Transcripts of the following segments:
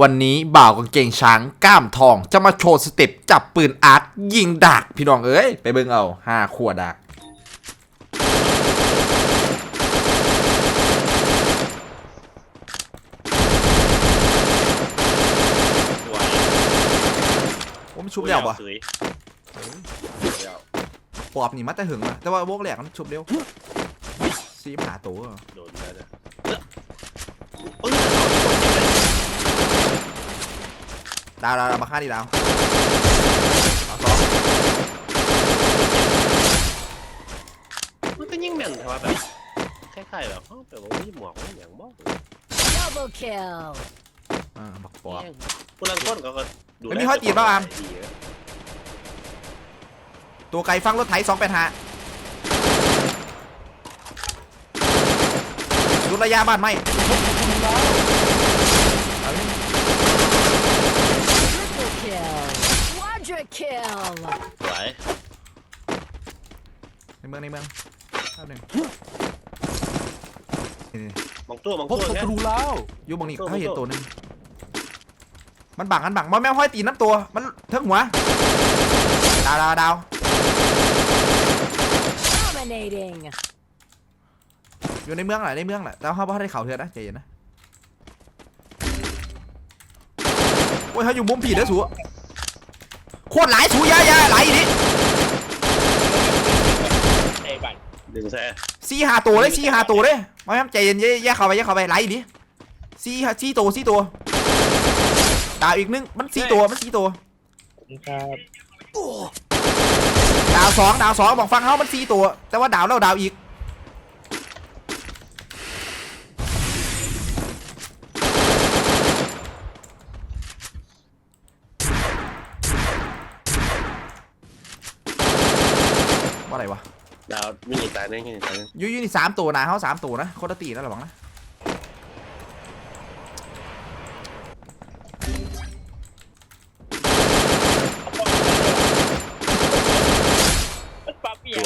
วันนี้บ่าวกางเกงช้างกล้ามทอง จะมาโชว์สเต็ปจับปืนอาร์ตยิงดากพี่น้องเอ้ย ไปเบิ่งเอาห้าขวดดากสวยโอ้มันชุบแล้วปะสวยปอบนี่มาแต่หึงอะแต่ว่าโบกแหลกมันชุบเร็วซีมหาตัวโดนแล้วเนี่ยเออ ดาวดาวดาวมาฆ่าดิดาวเอาสองมันก็ยิ่งแม่นแต่ว่าแบบคล้ายๆแบบเอ้าแต่ว่ามีหมวกมันอย่างบ้ Double kill. อ่าบักปอบ ผู้ลังต้นเขาก็ดูไม่มีข้อตีนเปล่าอามดีนะตัวไก่ฟังรถไถสองแปดห้ารุดระยะบ้านไหมเอาดิ Triple kill. Quadra kill. สวยในเมืองในเมืองแป๊บหนึงนี่มองตัวมองพบตัวศัไงตรูแล้ว ๆอยู่บางนี้โซ่เขาเห็นโซ่ตัวหนึงมันบังกันบังมันแม่งห้อยตีนน้ำตัว มันเทิงหัว ดาวดาวดาว Dominating. อยู่ในเมืองแหละในเมืองแหละแต่เขาไม่ได้เข่าเถื่อนนะใจเย็นนะ โอ้ยเขาอยู่มุมผีนะสูโคตรหลายสูอยาอยาไหลายอีนี่ไอ้บันดึงแซ่สี่หาตัวเลยสี่หาตัวเลยมาแม่งใจเย็นแยแยกเข้าไปแยกเข้าไปไหลอีนี่สี่หาสี่ตัวสี่ตัวดาวอีกนึงมันสี่ตัวมันสี่ตัวครับดาวสองดาวสองบอกฟังเขามันสี่ตัว แต่ว่าดาวแล้วดาวอีก อะไรวะดาวมินิตายนึงมินิตายนึงยูยูนี่สามตัวนะเขาสามตัวนะโคตรตีนะระวังนะปั๊บเปียก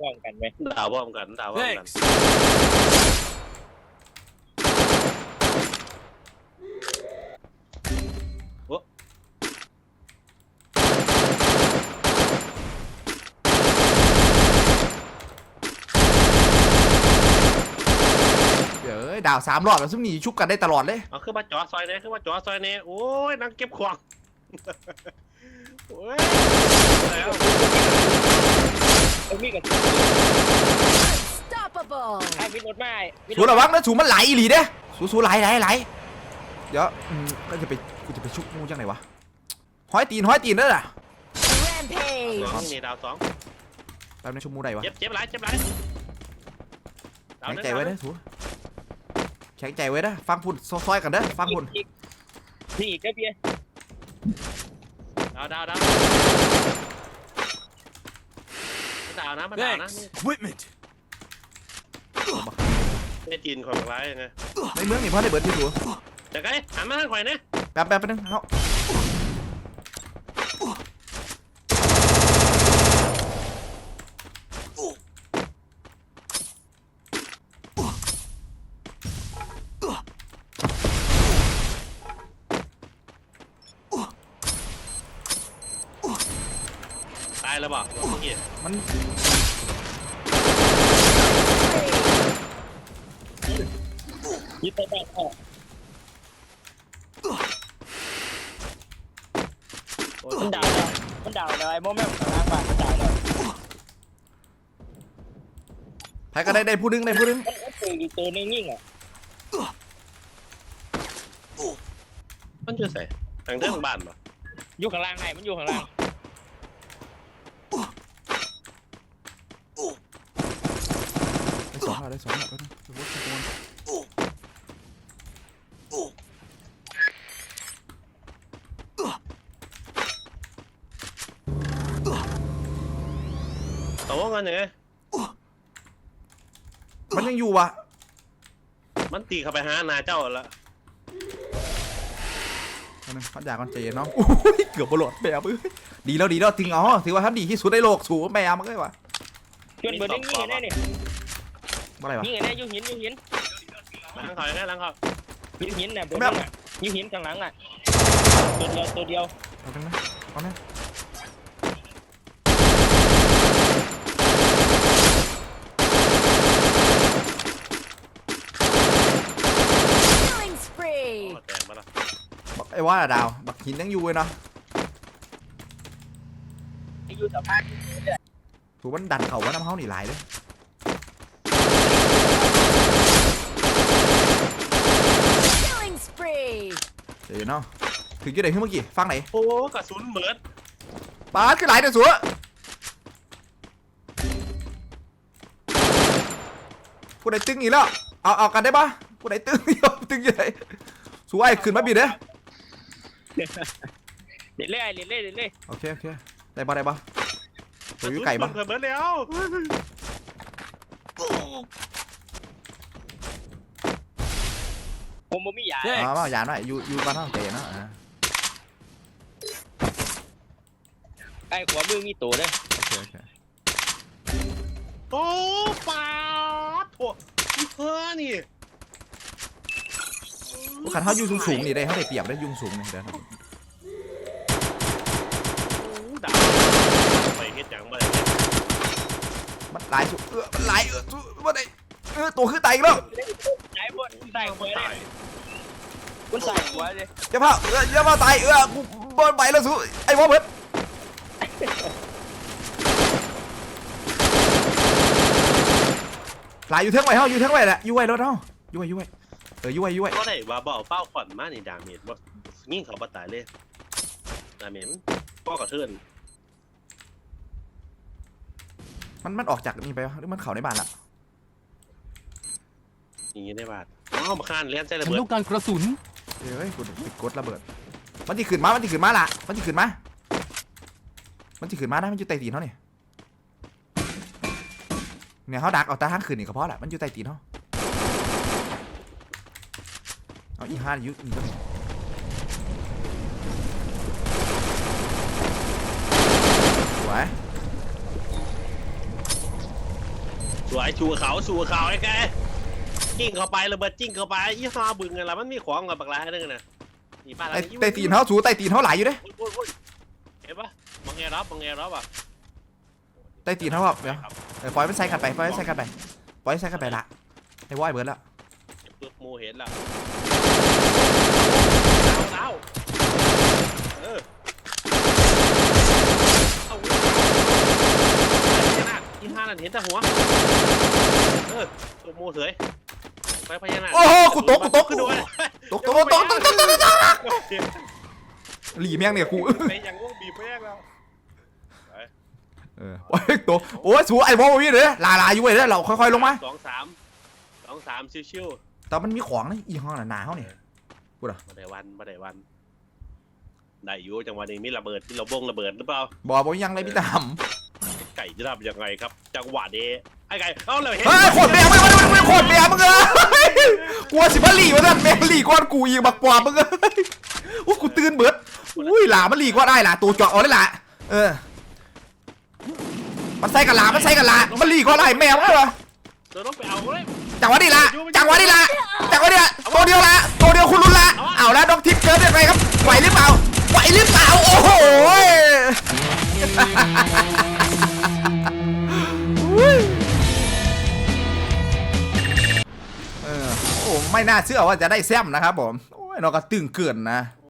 ป้องกันไหมดาวพร้อมกันดาวพร้อมกัน Thanks เดี๋ยวเอ้ยดาวสามรอบแล้วซึ่งหนีชุบกันได้ตลอดเลยเอาขึ้นมาจอซอยเนี่ยขึ้นมาจอซอยเนี่ยโอ้ยนังเก็บของโอ้ยแล้วไอ้มีกับ Unstoppable. ไอ้มีรถไม้สูระวังนะสูมันไหลอีหลีเด้สูสูไหลไหลไหลเดี๋ยวอืมก็จะไปกูจะไปชุบงูจังไหนวะห้อยตีนห้อยตีนนั่นน่ะ Rampage. สองนี่ดาวสองแป๊บนึงชุบงูได้วะเจ็บเจ็บหลายเจ็บหลายดาวแข็งหนึ่งใจไว้ดาวหนะนึ่งสู แข็งใจไว้นะฟังพูดซอยๆกันเด้อฟังพูดนี่อีกก็เบียร์ดาวดาวดาวดาวนะมาดาวนะ Thanks Equipment นี่จีนของร้ายยังไงในเมืองนี่พ่อได้เบิร์ดที่สูจังไงหันมาทางข่อยเนี่ยแป๊บแป๊บแป๊บนึงเขาายแล้วบอกเมื่อกี้มันยึดไปบ้านออกโอ้มันยดาวแล้วมันดาวแล้วไอ้โมแม่ของทางบ้านมันดาวแล้วใครก็ได้ได้ผู้หนึงได้ผู้หนึงมันก็ตัวอีกตัวนึงยิ่งอะมันจะใส่ทางเรื่องบ้านป่ะอยู่ข้างล่างไงมันอยู่ข้างล่าง ได้ สองแล้วได้สองแล้วแป๊บนึงเดี๋ยววุฒิตะโกนแต่ว่ากันยังไงมันยังอยู่วะมันตีเข้าไปหานาเจ้าละแป๊บนึงพันยาก่อนใจเย็นน้องโอ้ยเกือบบอลดแบบเอ้ยดีแล้วดีแล้วถึงอ๋อถือว่าทำดีที่สุดในโลกสูงแมวมันก็เลยวะชวนเบิร์ดยิงยิงไงเนี่ยว่า อะไรวะยิงไงเนี่ยยูหินยูหินหลังข่อยแค่หลังข่อยยูหินเนี่ยเบิร์ดแม่ยิงอะอยู่หินข้างหลังอะตัวเดียวตัวเดียวเอาตรงนั้นเอานะ Killing โอ้ spree. แตกมาละบักไอ้ว่าดาว บักหินยังอยู่เลยเนาะไอ้อยู่สะพานถูกมันดันเขาว่าน้ำเฮานี่หลายเลย เดี๋ยวเนาะถึงจะได้ขึ้นเมื่อกี้ฟังไหนโอ้กระสุนเหมือนปาดคือหลายเดือสัวผู้ใดตึงอีกแล้วเอาเอากันได้ปะผู้ใดตึงอีกแล้วตึงยังไงสวยขึ้นมาบีเด้อเล่นเล่เล่นเล่เล่นเล่โอเคโอเคได้ปะได้ปะกตัระวอสุยู่นไก่ปะเหมือนเหมือนแล้ว มบ่มียามามาอย่าหน่อยอยู่อยู่บ้านห้องเตะนะอ่าไอ้ขวามือมีตัวเลยโอเคโอเคโอ้ปาดโถ่อีเพื่อนี่พวกขันเขาอยู่สูงสูงๆนี่ได้เขาได้เปรียบได้ยุงสูงนี่เดี๋ยวนะด่าไปเฮ็ดหยังบ่ได้มันหลายสุดเออมันหลายเออสู้มันได้ เออตัวขึ้นไตอีกแล้วไอ้บนใส่หัวเลยคุณใส่หัวเลยอย่าพาเอออย่าพาตายเออกูบอลไปแล้วสู้ไอ้วอเบิร์ดหลายอยู่เทิงไว้เฮาอยู่เทิงไว้แหละอยู่ไว้รถเฮาอยู่ไว้อยู่ไว้เอออยู่ไว้อยู่ไว้ ก็ได้ว่าบ่เอาเป้าขอนมานี่ดาเมจบ่ยิงเขาบ่ตายเลยดาเมจมันป้อกระเทือนมันมันออกจากนี่ไปวะหรือมันเข้าในบ้านละ อย่างนี้ได้บาดอ๋อมาคานเลี้ยนใส่ระฉันเบิดต้องการกระสุนเอ้ยกูไปกดระเบิด มันจะขึ้นมา มันจะขึ้นมาล่ะ มันจะขึ้นมา มันจะขึ้นมาได้มันอยู่ใต้ตีนเขาเนี่ยเนี่ยเขาดักเอาตาทางขึ้นนี่ก็พอละมันอยู่ใต้ตีนเขาเอาอีห้ายุนี่ก็มีสวยสวยชูเขาชูเขาไอ้แก จิ้งเข้าไประเบิดจิ้งเข้าไปยี่ห้อบึงไงล่ะมันมีของกับบักหลายนึงนะนี่ป้าไอ้ใต้ตีนเขาสูใต้ตีนเขาหลายอยู่เด้โอ้ยโอ้ยโอ้ยเห็นปะมองแงรับมองแงรับอะใต้ตีนเขาแบบเดี๋ยวเออปล่อยมันใส่กันไปปล่อยมันใส่กันไปปล่อยมันใส่กันไปละไอ้วอยเบิร์ดละเปลือกหมูเห็นแล้วดาวเออเอาเว้ยพญานาคอีห้านั่นเห็นแต่หัวเออตัวหมูเสย ไม้พญานาคโอ้โหกูตกกูตกกูขึ้นตกด้วยตกตกตกตกตกตกตกหลีแม่งเนี่ยกูไยังง่งบีบแม่งแล้เออโอ้ยตกโอ้ยสูไอ้บอลวิ่งเลยลาลาอยู่เลยแล้วเราค่อยๆลงมาสองสามสองสามชิวชิวแต่มันมีของนะอีห้องหนาๆเขาเนี่ยกูเหรอมาได้วันมาได้วันได้อยู่จังหวะนี้มีระเบิดมีระบงระเบิดหรือเปล่าบอกบอกยังไรพี่ตาม ไก่จะทำยังไงครับ จังหวะนี้ไอ้ไก่เอาเลยเห็นเฮ้ยโคตรแม่มึงมึงโคตรแม่มึงเอ้ยกลัวสิมาหลีมาสั่นแม่งหลีก้อนกูอีกบักปอบมึงเอ้ยโอ้กูตื่นเบิดอุ้ยหลามันหลีก้อนได้หล่ะตัวเจาะเอาเลยล่ะเออ มันใส่กับหลามันใส่กับหลามันหลีก้อนได้แมวเหรอเราต้องไปเอาเลยจังหวะนี้ละจังหวะนี้ละจังหวะนี้ละตัวเดียวละตัวเดียวคุณรุนละ น่าเชื่อว่าจะได้แซมนะครับผม โอ้ยเราก็ตึงเกินนะ